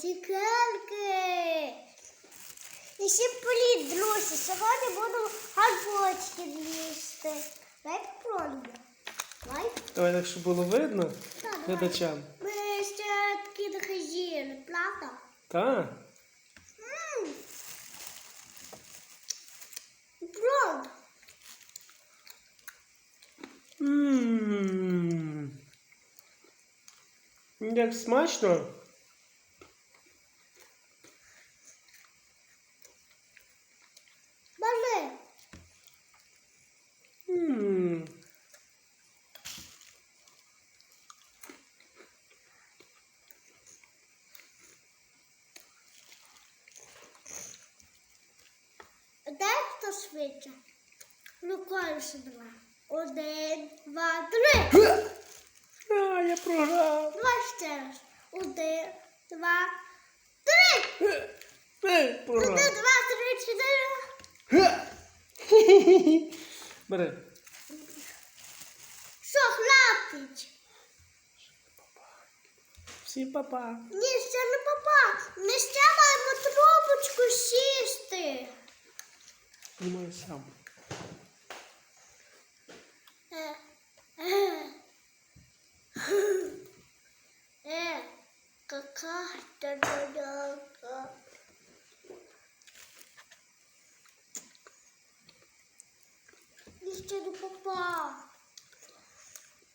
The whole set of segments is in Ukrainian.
цукерки. І ще політ, друзі. Сьогодні буду гарбочки їсти. Дай попробуємо. Давай так, щоб було видно глядачам. Ми ще такі не правда? Так. Правда. Ммм. Як смачно. Бажи. Ммм. Дай хто швидше. Рукою ще два. Один, два, три. Два, три. Один, два, три, чотири. Бери. Хлопець? Всім папа. Ні, ще не папа. Ми ще маємо трубочку сісти. Знімаю сам. Ще до папа.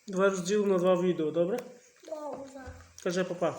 Два розділи на два відео, добре? Добре. Кажи папа.